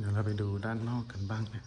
เดี๋ยวเราไปดูด้านนอกกันบ้างเนี่ย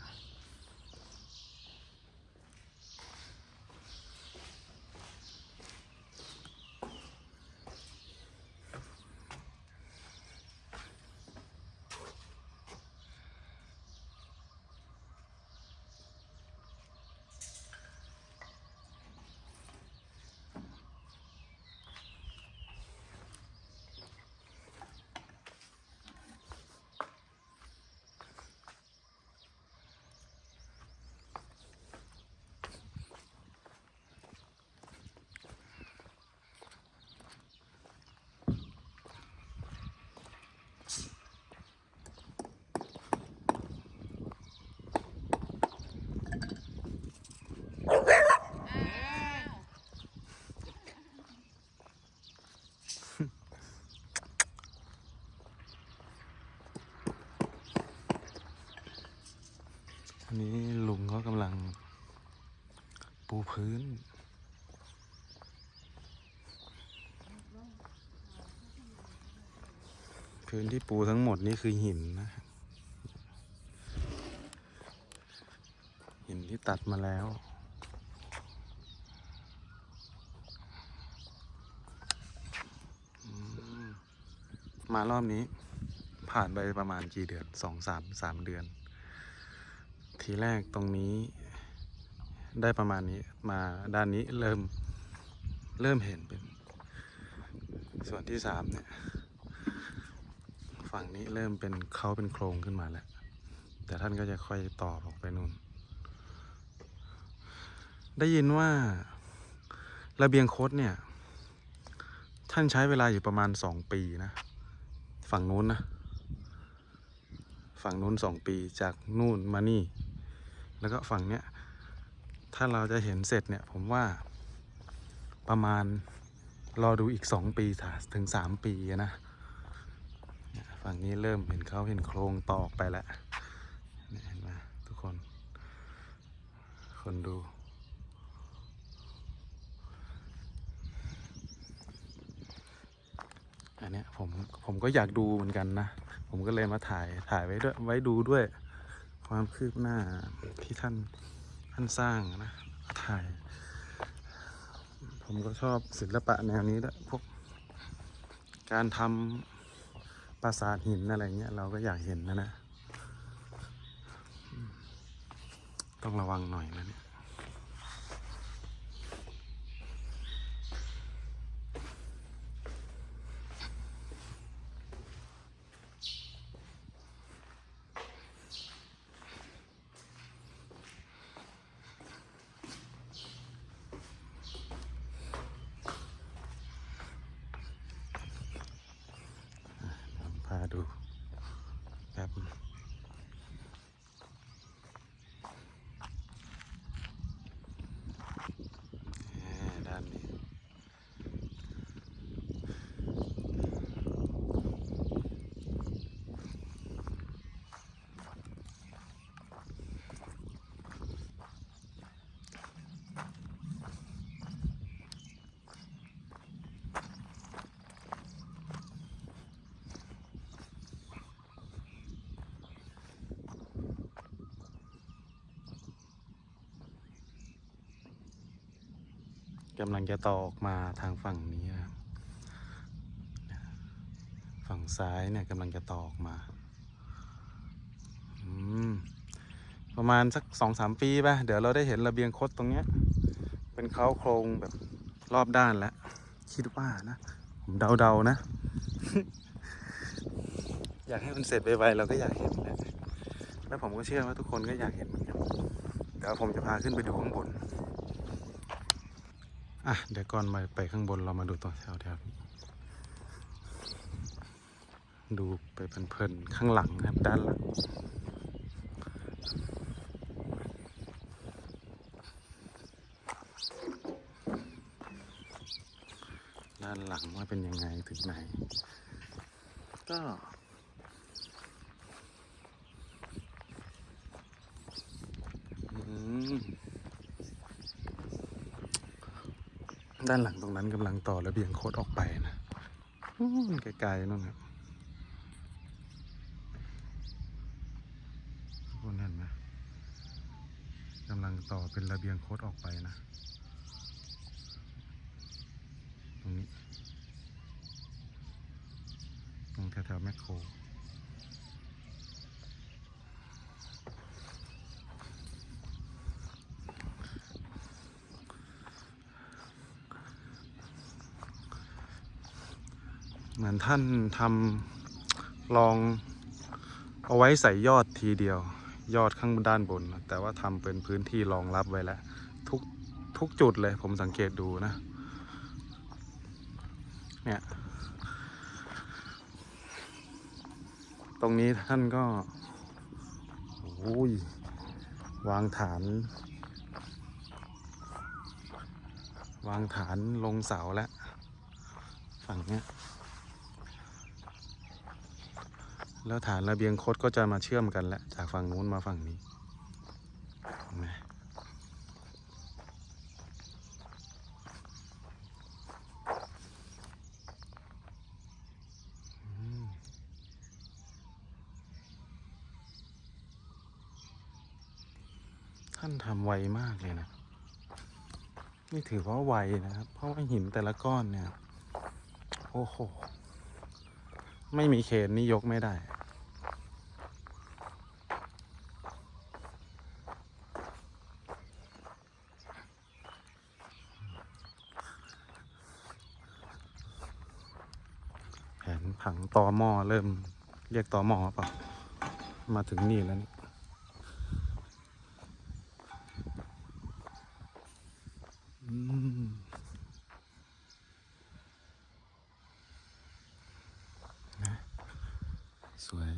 อันนี้ลุงเขากำลังปู พื้น พื้นที่ปูทั้งหมดนี่คือหินนะ หินที่ตัดมาแล้วมารอบนี้ผ่านไปประมาณกี่เดือนสองสามสามเดือน ทีแรกตรงนี้ ได้ประมาณนี้มาด้านนี้เริ่มเริ่มเห็นเป็น ส่วนที่สามเนี่ย ฝั่งนี้เริ่มเป็นเขาเป็นโครงขึ้นมาแล้ว แต่ท่านก็จะค่อยต่อออกไปนู่น ได้ยินว่าระเบียงโคดเนี่ย ท่านใช้เวลาอยู่ประมาณสองปีนะ ฝั่งนู้นนะ ฝั่งนู้นสองปีจากนู่นมานี่ แล้วก็ฝั่งเนี้ย ถ้าเราจะเห็นเสร็จเนี่ยผมว่าประมาณรอดูอีกสองปีถึงสามปีนะฝั่งนี้เริ่มเห็นเขาเห็นโครงตอกไปแล้วเนี่ยเห็นไหมทุกคน คนดู อันเนี้ยผมผมก็อยากดูเหมือนกันนะ ผมก็เลยมาถ่ายถ่ายไว้ด้วยไว้ดูด้วย ความคืบหน้าที่ท่าน ท่านสร้างนะถ่าย ผมก็ชอบศิลปะแนวนี้ด้วยพวกการทำปราสาทหินอะไรเงี้ยเราก็อยากเห็นนะนะ ต้องระวังหน่อยนะเนี่ย พาดูแป๊บแหม่ด้านนี้ กำลังจะต่อออกมาทางฝั่งนี้นะครับฝั่งซ้ายเนี่ยกำลังจะต่อออกมาอืมประมาณสักสองสามปีป่ะ เดี๋ยวเราได้เห็นระเบียงคดตรงเนี้ย เป็นเขาโครงแบบรอบด้านแล้ว คิดว่านะ ผมเดาๆนะ อยากให้มันเสร็จไวๆเราก็อยากเห็นแหละแล้วผมก็เชื่อว่าทุกคนก็อยากเห็นเหมือนกันเดี๋ยวผมจะพาขึ้นไปดูข้างบน อะเดี๋ยวก่อนมาไปข้างบนเรามาดูตรงแถวแถวดูไปเพลินๆข้างหลังนะครับด้านหลังด้านหลังว่าเป็นยังไงถึงไหน ก็อืม ด้านหลังตรงนั้นกำลังต่อระเบียงโคตออกไปนะไกลๆนู่นครับคนนั้นนะกำลังต่อเป็นระเบียงโคตออกไปนะตรงนี้ตรงแถวๆแมคโคร ท่านทำลองเอาไว้ใส่ยอดทีเดียว ยอดข้างด้านบน แต่ว่าทำเป็นพื้นที่รองรับไว้แล้ว ทุกทุกจุดเลยผมสังเกตดูนะ เนี่ย ตรงนี้ท่านก็โอ้ยวางฐาน วางฐานลงเสาแล้วฝั่งเนี้ย แล้วฐานระเบียงคดก็จะมาเชื่อมกันแหล้วจากฝั่งนู้นมาฝั่งนี้นท่านทำไวมากเลยนะ นี่ถือว่าไวนะครับ เพราะว่าหินแต่ละก้อนเนี่ย โอ้โห ไม่มีเคนนี่ยกไม่ได้ แผนผังตอหม้อเริ่มเรียกตอหม้อเปล่า มาถึงนี่แล้วนี่อืม วย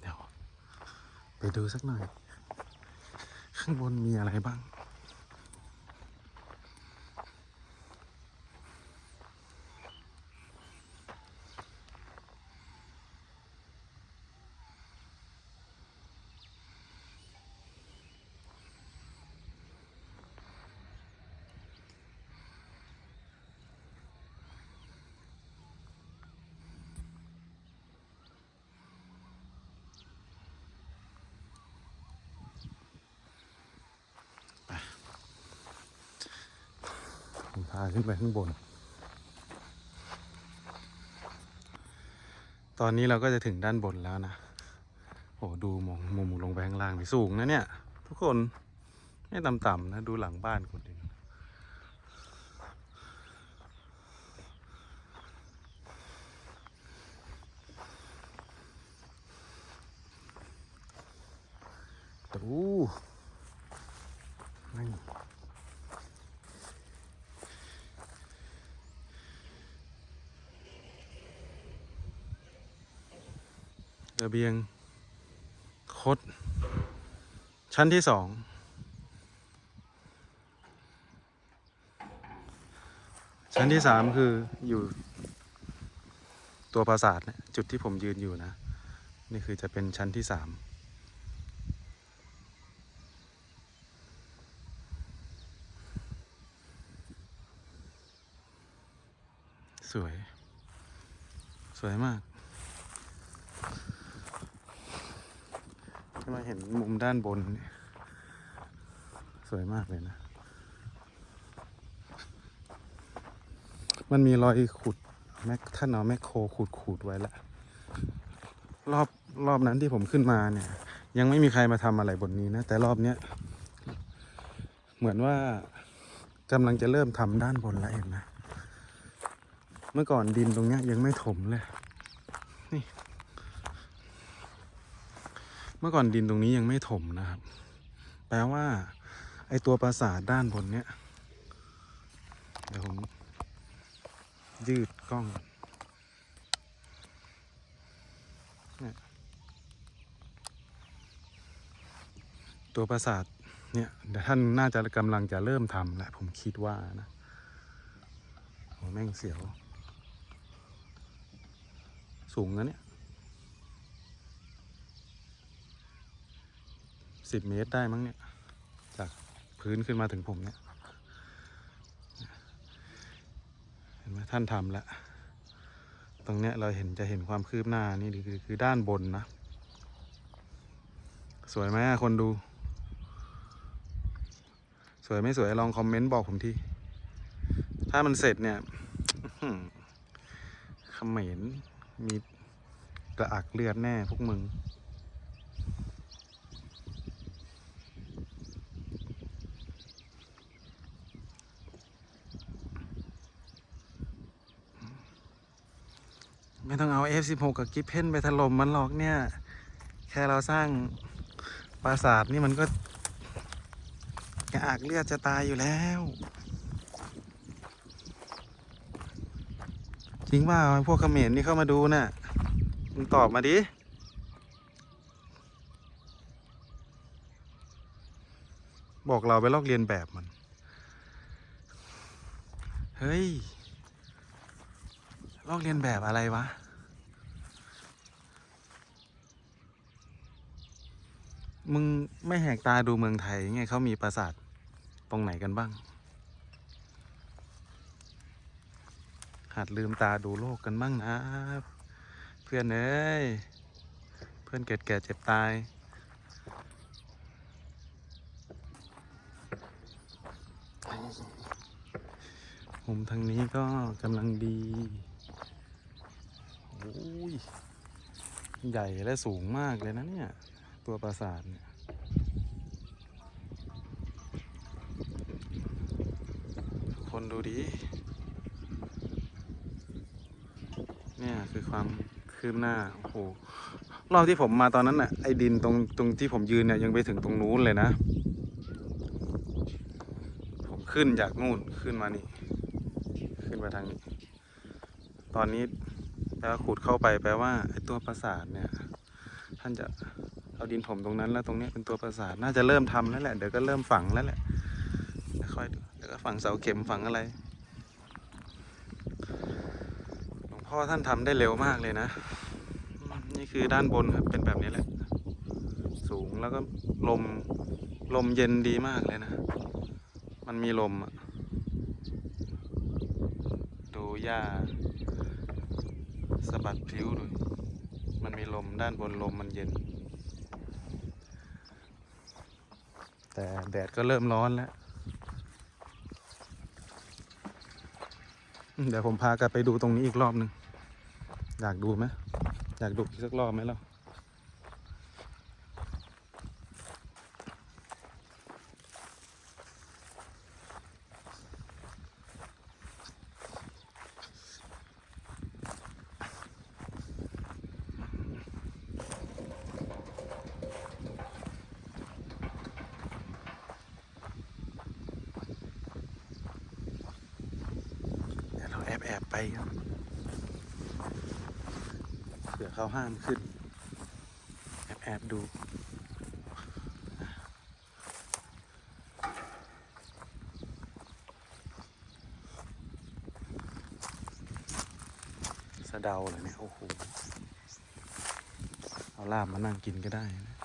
เดี๋ยว ไปดูสักหน่อย ข้างบนมีอะไรบ้างาขึ้นไปข้างบน ตอนนี้เราก็จะถึงด้านบนแล้วนะ โอ้ดูมองมุมลงไปข้างล่างนี่สูงนะเนี่ย ทุกคนไม่ต่ำๆนะ ดูหลังบ้านคนเดียวดูนี่ ระเบียงคด ชั้นที่สองชั้นที่สามคืออยู่ตัวปราสาทนี่ยจุดที่ผมยืนอยู่นะ นี่คือจะเป็นชั้นที่สามสวย สวยมาก ถ้า มาเห็นมุมด้านบนเนี่ยสวยมากเลยนะ มันมีรอยขุดแม็กท่านเอาแมคโครขุดขุดไว้แล้วรอบรอบนั้นที่ผมขึ้นมาเนี่ย ยังไม่มีใครมาทำอะไรบนนี้นะ แต่รอบเนี้ยเหมือนว่ากำลังจะเริ่มทำด้านบนแล้วเห็นไหมเมื่อก่อนดินตรงเนี้ยยังไม่ถมเลย เมื่อก่อนดินตรงนี้ยังไม่ถมนะครับ แปลว่า ไอตัวปราสาทด้านบนเนี้ยเดี๋ยวผมยืดกล้องเนี่ยตัวปราสาทเนี่ยเดี๋ยวท่านน่าจะกำลังจะเริ่มทำแหละผมคิดว่านะโหแม่งเสียว สูงนะเนี่ย สิบเมตรได้มั้งเนี่ย จากพื้นขึ้นมาถึงผมเนี่ย เห็นไหมท่านทำแล้วตรงเนี้ยเราเห็นจะเห็นความคืบหน้านี่คือคือด้านบนนะ สวยไหมคนดู สวยไม่สวยลองคอมเมนต์บอกผมทีถ้ามันเสร็จเนี่ยอื้อหือเขมรมีกระอักเลือดแน่พวกมึง ไม่ต้องเอา F16 กับกิฟเพนไปถล่มมันหรอกเนี่ย แค่เราสร้างปราสาทนี่มันก็กระอักเลือดจะตายอยู่แล้ว จริงว่าพวกเขมรนี่เข้ามาดูน่ะมึงตอบมาดิบอกเราไปลอกเรียนแบบมัน เฮ้ย ลอกเรียนแบบอะไรวะ มึงไม่แหกตาดูเมืองไทยไงเขามีปราสาทตรงไหนกันบ้าง หัดลืมตาดูโลกกันบ้างนะ เพื่อนเอ้ย เพื่อนเกิดแก่เจ็บตายมุมทางนี้ก็กำลังดี โอ้ยใหญ่และสูงมากเลยนะเนี่ย ตัวปราสาทเนี่ยคนดูดีเนี่ยคือความคืบหน้า โอ้โห รอบที่ผมมาตอนนั้นน่ะ ไอ้ดินตรงตรงที่ผมยืนเนี่ยยังไปถึงตรงนู้นเลยนะ ผมขึ้นจากนู่นขึ้นมานี่ ขึ้นมาทางนี้ ตอนนี้ แปลว่าขุดเข้าไปแปลว่าไอ้ตัวปราสาทเนี่ย ท่านจะเอาดินถมตรงนั้นแล้วตรงนี้เป็นตัวปราสาทน่าจะเริ่มทำแล้วแหละเดี๋ยวก็เริ่มฝังแล้วแหละค่อยดูเดี๋ยวก็ฝังเสาเข็มฝังอะไรหลวงพ่อท่านทำได้เร็วมากเลยนะ นี่คือด้านบนครับเป็นแบบนี้แหละ สูงแล้วก็ลมลมเย็นดีมากเลยนะ มันมีลมอะดูหญ้า สะบัดผิวดู มันมีลมด้านบนลมมันเย็น แต่แดดก็เริ่มร้อนแล้ว เดี๋ยวผมพากลับไปดูตรงนี้อีกรอบหนึ่ง อยากดูไหม อยากดูอีกสักรอบไหมล่ะ เดี๋ยวเราแอบแอบไปครับเผื่อเขาห้ามขึ้น แอบแอบดูสะเดาเลยเนี่ยโอ้โหเอาลาบมานั่งกินก็ได้นะ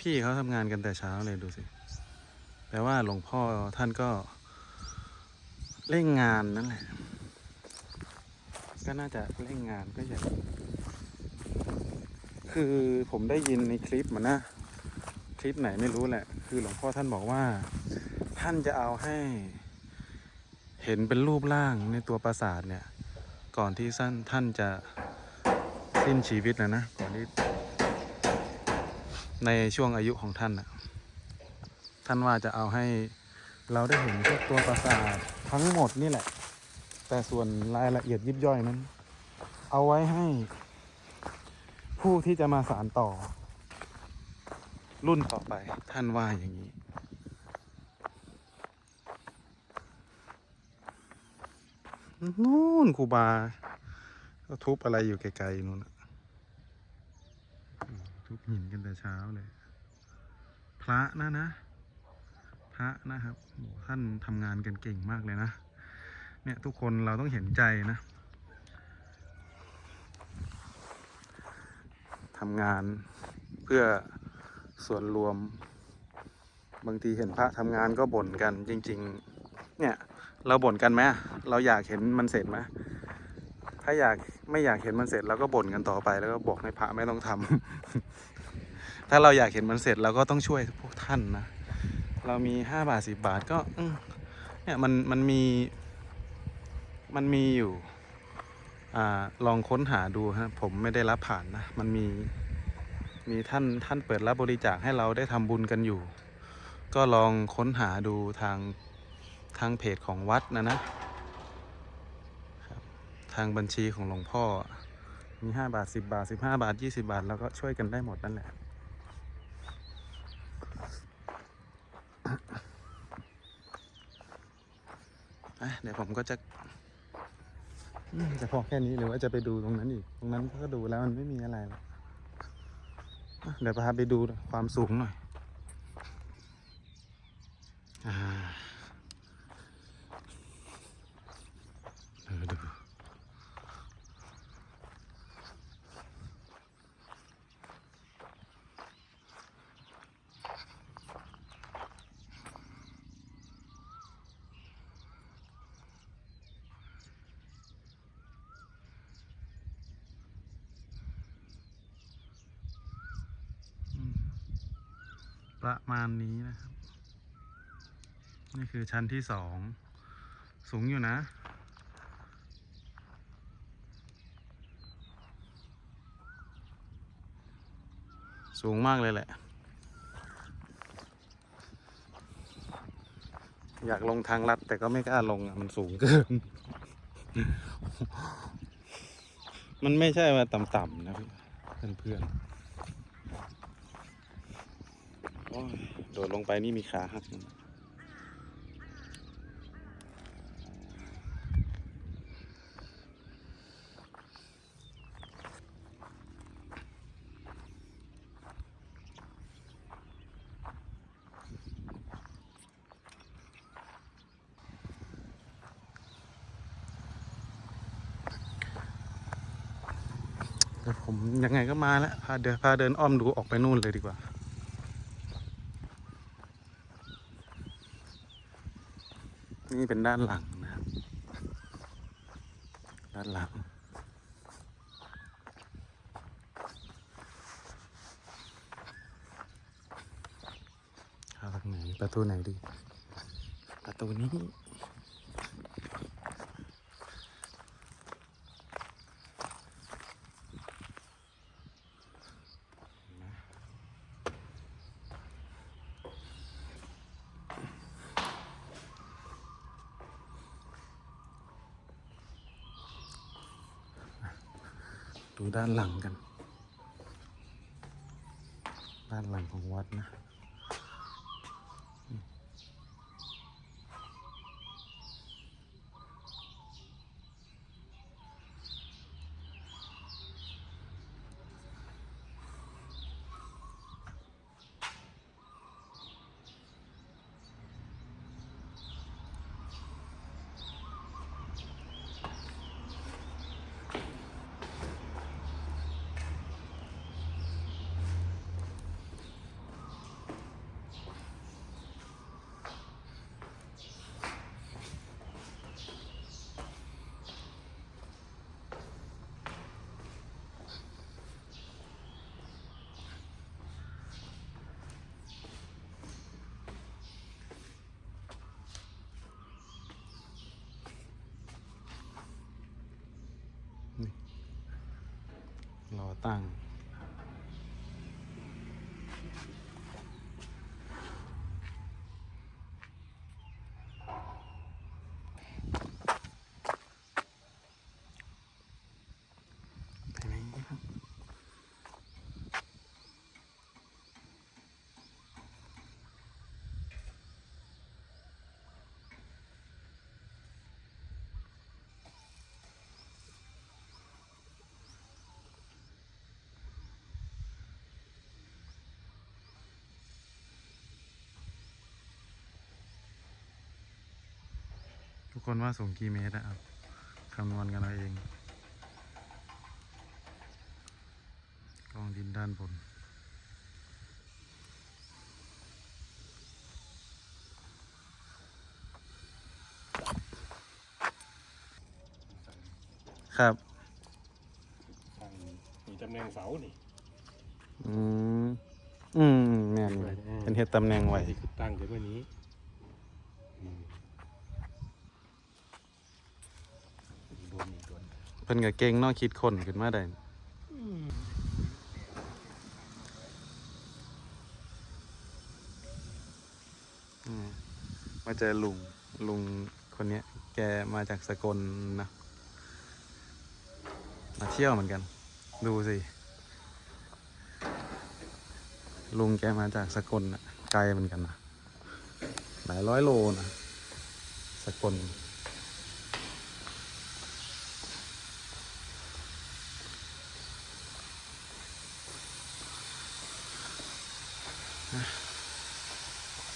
พี่ๆเขาทำงานกันแต่เช้าเลยดูสิแปลว่าหลวงพ่อท่านก็เร่งงานนั่นแหละ ก็น่าจะเร่งงานก็อย่างคือผมได้ยินในคลิปมันนะ คลิปไหนไม่รู้แหละ คือหลวงพ่อท่านบอกว่า ท่านจะเอาให้ เห็นเป็นรูปร่างในตัวปราสาทเนี่ย ก่อนที่ท่านท่านจะสิ้นชีวิตนะนะก่อนที่ในช่วงอายุของท่านนะท่านว่าจะเอาให้เราได้เห็นพวกตัวปราสาททั้งหมดนี่แหละ แต่ส่วนรายละเอียดยิบย่อยนั้น เอาไว้ให้ ผู้ที่จะมาสารต่อ รุ่นต่อไปท่านว่าอย่างนี้ นู่นครูบาก็ทุบอะไรอยู่ไกลๆนู่นทุบหินกันแต่เช้าเลย พระนะนะ พระนะครับท่านทำงานกันเก่งมากเลยนะ เนี่ยทุกคนเราต้องเห็นใจนะทำงานเพื่อส่วนรวม บางทีเห็นพระทำงานก็บ่นกันจริง ๆ เนี่ยเราบ่นกันไหมเราอยากเห็นมันเสร็จไหมถ้าอยากไม่อยากเห็นมันเสร็จเราก็บ่นกันต่อไป แล้วก็บอกให้พระไม่ต้องทำถ้าเราอยากเห็นมันเสร็จเราก็ต้องช่วยพวกท่านนะเรามีห้าบาทสิบาทก็เนี่ยมันมันมี มันมีอยู่อลองค้นหาดูฮะผมไม่ได้รับผ่านนะมันมีมีท่านท่านเปิดรับบริจาคให้เราได้ทำบุญกันอยู่ ก็ลองค้นหาดูทางทางเพจของวัดนะนะครับทางบัญชีของหลวงพ่อ มีห้าบาทสิบาทสิบห้าบาทยี่สิบาทเราก็ช่วยกันได้หมดนั่นแหละ เดี๋ยวผมก็จะ จะพอแค่นี้หรือว่าจะไปดูตรงนั้นอีก ตรงนั้นก็ดูแล้วมันไม่มีอะไรแล้วเดี๋ยวพาไปดูความสูงหน่อย อ่า ประมาณนี้นะครับ นี่คือชั้นที่สองสูงอยู่นะ สูงมากเลยแหละ อยากลงทางลัดแต่ก็ไม่กล้าลงอะมันสูงเกิน มันไม่ใช่ว่าต่ำๆนะเพื่อนๆ โดดลงไปนี่มีขาหักนะเดี๋ยวผมยังไงก็มาแล้วพาเดินพาเดินอ้อมดูออกไปนู่นเลยดีกว่า เป็นด้านหลังนะครับ ด้านหลัง เข้าทางไหนประตูไหนดี ประตูนี้ ดูด้านหลังกัน ด้านหลังของวัดนะ ร นว่าสูงกี่เมตรนะครับคำนวณกันเอาเอง กองดินด้านบนครับมีตำแหน่งเสานี่อืม อืมแม่นเป็นเฮ็ดตำแหน่งไว้ตั้งเดี๋ยววันนี้ พิ่นก็เก่งเนาะคิดคนขึ้นมาได้อืมมาเจอลุงลุงคนเนี้ย แกมาจากสกลนะ มาเที่ยวเหมือนกัน ดูสิ ลุงแกมาจากสกลนะไกลเหมือนกันนะหลายร้อยโลนะสกล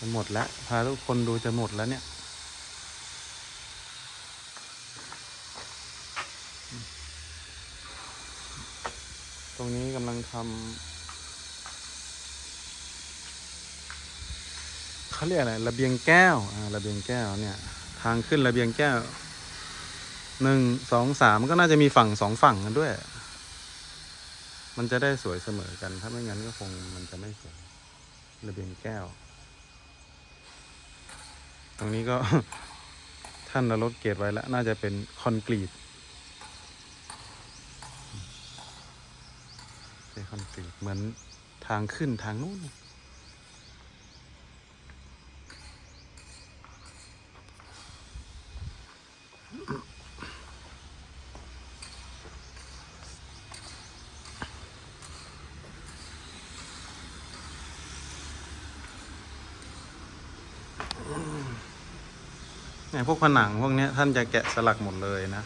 จะหมดแล้ว พาทุกคนดูจะหมดแล้วเนี่ย ตรงนี้กำลังทำเขาเรียกอะไรระเบียงแก้วอ่าระเบียงแก้วเนี่ย ทางขึ้นระเบียงแก้วหนึ่งสองสามก็น่าจะมีฝั่งสองฝั่งกันด้วย มันจะได้สวยเสมอกัน ถ้าไม่งั้นก็คงมันจะไม่สวยระเบียงแก้ว ตรงนี้ก็ท่านเอารถเกรดไว้แล้ว น่าจะเป็นคอนกรีตเป็นคอนกรีตเหมือนทางขึ้นทางนู้น พวกผนังพวกนี้ท่านจะแกะสลักหมดเลยนะ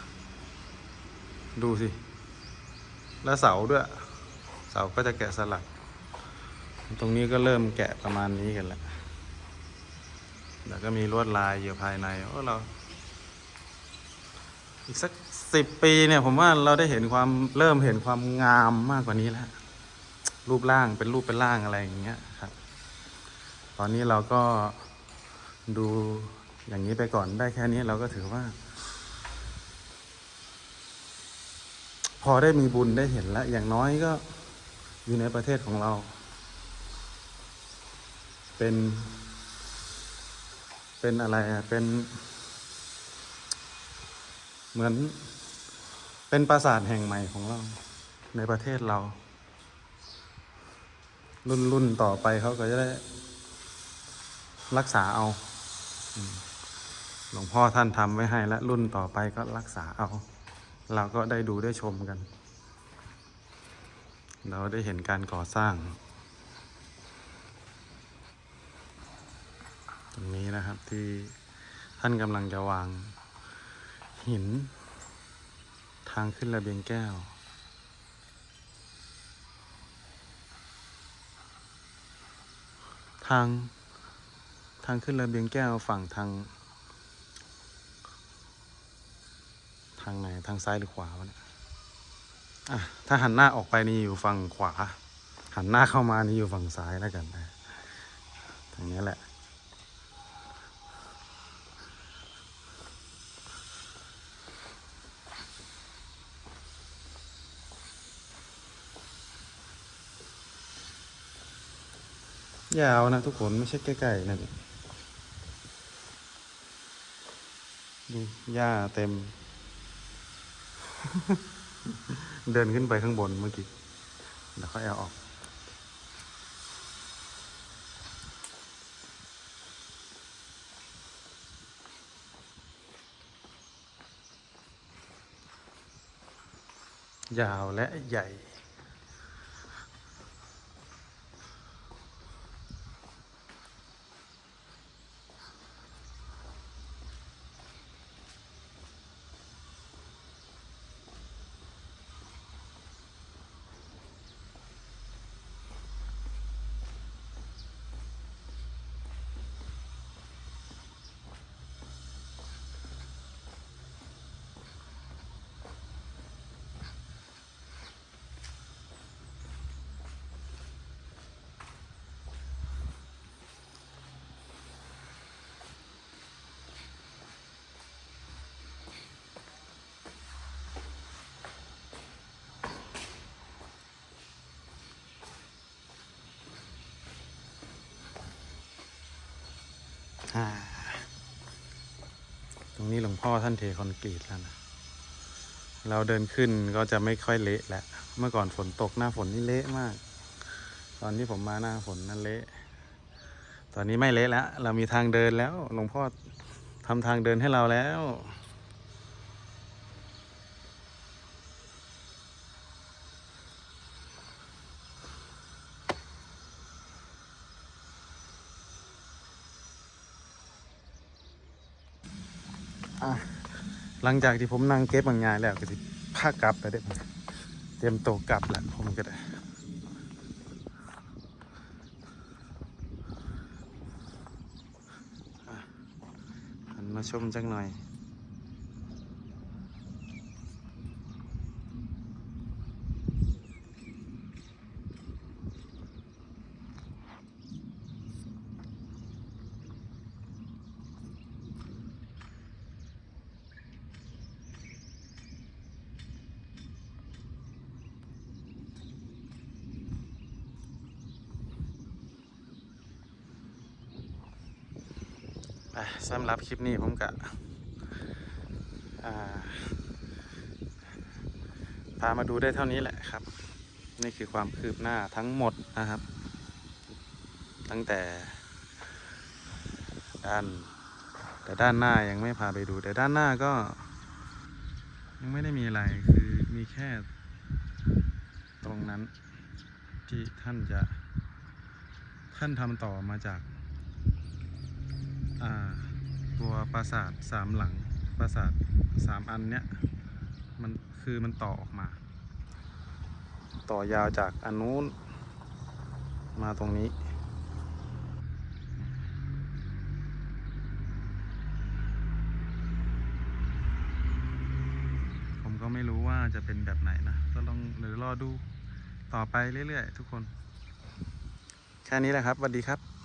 ดูสิ แล้วเสาด้วย เสาก็จะแกะสลัก ตรงนี้ก็เริ่มแกะประมาณนี้กันแล้วแล้วก็มีลวดลายอยู่ภายในโอ้เรา อีกสักสิบปีเนี่ยผมว่าเราได้เห็นความเริ่มเห็นความงามมากกว่านี้แล้ว รูปร่างเป็นรูปเป็นร่างอะไรอย่างเงี้ยครับ ตอนนี้เราก็ดู อย่างนี้ไปก่อนได้แค่นี้เราก็ถือว่า พอได้มีบุญได้เห็นแล้ว อย่างน้อยก็อยู่ในประเทศของเรา เป็น เป็นอะไรอะเป็น เหมือน เป็นปราสาทแห่งใหม่ของเรา ในประเทศเรา รุ่นรุ่นต่อไปเขาก็จะได้รักษาเอา หลวงพ่อท่านทำไว้ให้และรุ่นต่อไปก็รักษาเอา เราก็ได้ดูได้ชมกัน เราได้เห็นการก่อสร้าง ตรงนี้นะครับที่ท่านกำลังจะวาง หิน ทางขึ้นระเบียงแก้วทาง ทางขึ้นระเบียงแก้วฝั่งทาง ทางไหนทางซ้ายหรือขวาวะเนี่ยอะถ้าหันหน้าออกไปนี่อยู่ฝั่งขวา หันหน้าเข้ามานี่อยู่ฝั่งซ้ายแล้วกันนะทางนี้แหละยาวนะทุกคนไม่ใช่ใกล้ๆนะนี่ดูหญ้าเต็ม เดินขึ้นไปข้างบนเมื่อกี้เดี๋ยวเขาแอลออก ยาวและใหญ่ ตรงนี้หลวงพ่อท่านเทคอนกรีตแล้วนะ เราเดินขึ้นก็จะไม่ค่อยเละแล้ว เมื่อก่อนฝนตกหน้าฝนนี่เละมาก ตอนที่ผมมาหน้าฝนนั่นเละ ตอนนี้ไม่เละแล้ว เรามีทางเดินแล้ว หลวงพ่อทำทางเดินให้เราแล้ว อะหลังจากที่ผมนั่งเก็บบางงานแล้วก็สิพากลับไปได้เตรียมตัวกลับแล้วผมก็ได้หันมาชมจังหน่อย ไปสำห รับคลิปนี้ผมกะพามาดูได้เท่านี้แหละครับ นี่คือความคืบหน้าทั้งหมดนะครับ ตั้งแต่ ด้าน แต่ด้านหน้ายังไม่พาไปดู แต่ด้านหน้าก็ ยังไม่ได้มีอะไรคือมีแค่ตรงนั้นที่ท่านจะท่านทำต่อมาจาก อ่า ตัวปราสาทสามหลังปราสาทสามอันเนี้ยมันคือมันต่อออกมา ต่อยาวจากอันนู้นมาตรงนี้ ผมก็ไม่รู้ว่าจะเป็นแบบไหนนะ ก็ลองหรือรอดูต่อไปเรื่อยๆ ทุกคน แค่นี้แหละครับสวัสดีครับ